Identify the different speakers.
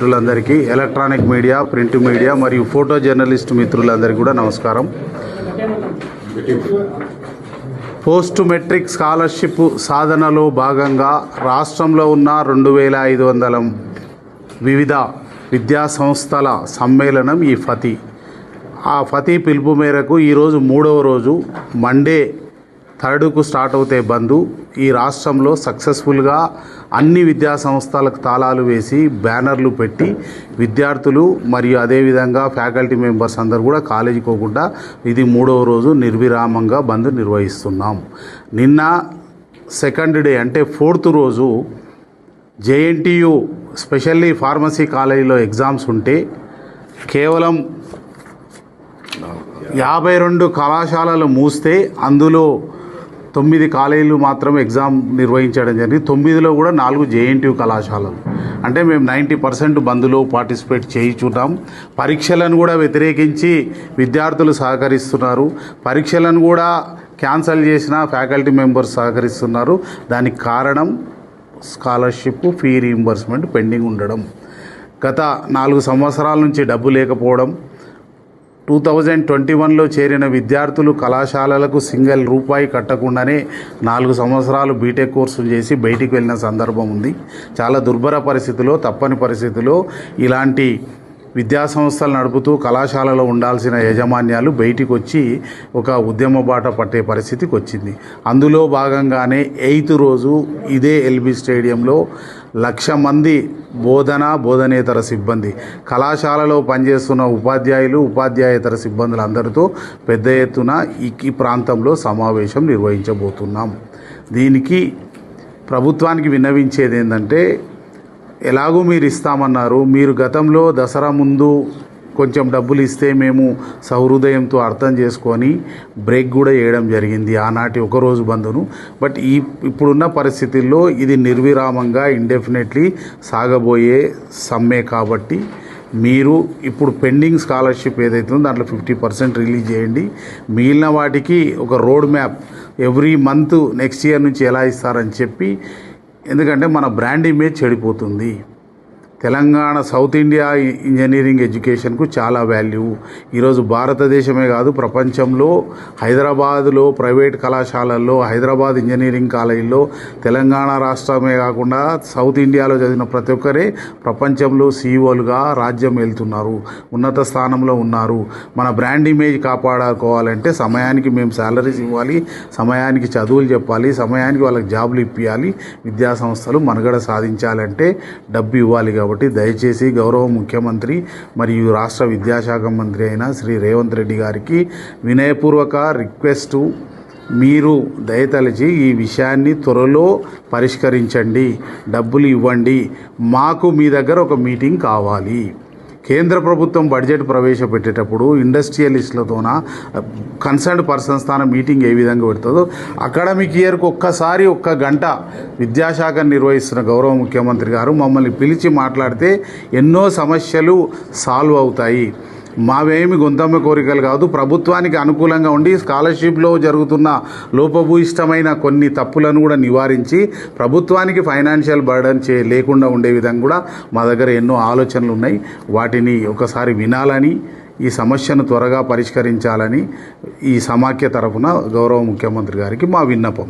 Speaker 1: మిత్రులందరికీ electronic media print media మరియు photo journalist మిత్రులందరికీ కూడా నమస్కారం. పోస్ట్ మెట్రిక్ స్కాలర్షిప్ సాధనలో భాగంగా రాష్ట్రంలో ఉన్న రెండు వేల ఐదు వందల వివిధ విద్యా సంస్థల సమ్మేళనం ఈ ఫతి. ఆ ఫతి పిలుపు మేరకు ఈరోజు మూడవ రోజు మండే థర్డ్కు స్టార్ట్ అవుతే బంధు ఈ రాష్ట్రంలో సక్సెస్ఫుల్గా అన్ని విద్యా సంస్థలకు తాళాలు వేసి బ్యానర్లు పెట్టి విద్యార్థులు మరియు అదేవిధంగా ఫ్యాకల్టీ మెంబర్స్ అందరూ కూడా కాలేజీకి పోకుండా ఇది మూడవ రోజు నిర్విరామంగా బంద్ నిర్వహిస్తున్నాం. నిన్న సెకండ్ డే అంటే ఫోర్త్ రోజు జేఎన్టీయు స్పెషల్లీ ఫార్మసీ కాలేజీలో ఎగ్జామ్స్ ఉంటే కేవలం యాభై రెండు కళాశాలలు మూస్తే అందులో తొమ్మిది కాలేజీలు మాత్రం ఎగ్జామ్ నిర్వహించడం జరిగింది. తొమ్మిదిలో కూడా నాలుగు జేఎన్టీయు కళాశాలలు. అంటే మేము నైంటీ పర్సెంట్ బంద్లో పార్టిసిపేట్ చేయించున్నాం. పరీక్షలను కూడా వ్యతిరేకించి విద్యార్థులు సహకరిస్తున్నారు. పరీక్షలను కూడా క్యాన్సల్ చేసిన ఫ్యాకల్టీ మెంబర్స్ సహకరిస్తున్నారు. దానికి కారణం స్కాలర్షిప్ ఫీ రీయింబర్స్మెంట్ పెండింగ్ ఉండడం. గత నాలుగు సంవత్సరాల నుంచి డబ్బు లేకపోవడం. టూ థౌజండ్ ట్వంటీ వన్లో చేరిన విద్యార్థులు కళాశాలలకు సింగిల్ రూపాయి కట్టకుండానే నాలుగు సంవత్సరాలు బీటెక్ కోర్సులు చేసి బయటికి వెళ్ళిన సందర్భం ఉంది. చాలా దుర్భర పరిస్థితిలో తప్పని పరిస్థితిలో ఇలాంటి విద్యా సంస్థలు నడుపుతూ కళాశాలలో ఉండాల్సిన యాజమాన్యాలు బయటికి వచ్చి ఒక ఉద్యమ బాట పట్టే పరిస్థితికి వచ్చింది అందులో భాగంగానే ఎయిత్ రోజు ఇదే ఎల్బీ స్టేడియంలో లక్ష మంది బోధన బోధనేతర సిబ్బంది కళాశాలలో పనిచేస్తున్న ఉపాధ్యాయులు ఉపాధ్యాయేతర సిబ్బందులు అందరితో పెద్ద ఎత్తున ఈ ప్రాంతంలో సమావేశం నిర్వహించబోతున్నాం. దీనికి ప్రభుత్వానికి విన్నవించేది ఏంటంటే ఎలాగూ మీరు ఇస్తామన్నారు మీరు గతంలో దసరా ముందు కొంచెం డబ్బులు ఇస్తే మేము సహృదయంతో అర్థం చేసుకొని బ్రేక్ కూడా వేయడం జరిగింది ఆనాటి ఒకరోజు బంధును బట్ ఈ ఇప్పుడున్న పరిస్థితుల్లో ఇది నిర్విరామంగా ఇండెఫినెట్లీ సాగబోయే సమ్మె కాబట్టి మీరు ఇప్పుడు పెండింగ్ స్కాలర్షిప్ ఏదైతే ఉందో దాంట్లో ఫిఫ్టీ పర్సెంట్ రిలీజ్ చేయండి. మిగిలిన వాటికి ఒక road map every month next year నుంచి ఎలా ఇస్తారని చెప్పి ఎందుకంటే మన బ్రాండ్ ఇమేజ్ చెడిపోతుంది. తెలంగాణ సౌత్ ఇండియా ఇంజనీరింగ్ ఎడ్యుకేషన్కు చాలా వాల్యూ. ఈరోజు భారతదేశమే కాదు ప్రపంచంలో హైదరాబాదులో ప్రైవేట్ కళాశాలల్లో హైదరాబాద్ ఇంజనీరింగ్ కాలేజీలో తెలంగాణ రాష్ట్రమే కాకుండా సౌత్ ఇండియాలో చదివిన ప్రతి ఒక్కరే ప్రపంచంలో సీఈఓలుగా రాజ్యం వెళ్తున్నారు ఉన్నత స్థానంలో ఉన్నారు. మన బ్రాండ్ ఇమేజ్ కాపాడుకోవాలంటే సమయానికి మేము శాలరీస్ ఇవ్వాలి సమయానికి చదువులు చెప్పాలి సమయానికి వాళ్ళకి జాబులు ఇప్పించాలి విద్యాసంస్థలు మనుగడ సాధించాలంటే డబ్బు ఇవ్వాలి కాబట్టి. దయచేసి గౌరవ ముఖ్యమంత్రి మరియు రాష్ట్ర విద్యాశాఖ మంత్రి అయిన శ్రీ రేవంత్ రెడ్డి గారికి వినయపూర్వక రిక్వెస్టు. మీరు దయతలిచి ఈ విషయాన్ని త్వరలో పరిష్కరించండి. డబ్బులు ఇవ్వండి. మాకు మీ దగ్గర ఒక మీటింగ్ కావాలి. కేంద్ర ప్రభుత్వం బడ్జెట్ ప్రవేశపెట్టేటప్పుడు ఇండస్ట్రియలిస్టులతోన కన్సర్న్ పర్సన్స్ తాన మీటింగ్ ఏ విధంగా పెడుతుందో అకాడమిక్ ఇయర్కి ఒక్కసారి ఒక్క గంట విద్యాశాఖ నిర్వహిస్తున్న గౌరవ ముఖ్యమంత్రి గారు మమ్మల్ని పిలిచి మాట్లాడితే ఎన్నో సమస్యలు సాల్వ్ అవుతాయి. మావేమి గొంతమ్మ కోరికలు కాదు. ప్రభుత్వానికి అనుకూలంగా ఉండి స్కాలర్షిప్లో జరుగుతున్న లోపభూయిష్టమైన కొన్ని తప్పులను కూడా నివారించి ప్రభుత్వానికి ఫైనాన్షియల్ బర్డన్ చే లేకుండా ఉండే విధంగా కూడా మా దగ్గర ఎన్నో ఆలోచనలు ఉన్నాయి. వాటిని ఒకసారి వినాలని ఈ సమస్యను త్వరగా పరిష్కరించాలని ఈ సమాఖ్య తరఫున గౌరవ ముఖ్యమంత్రి గారికి మా విన్నపం.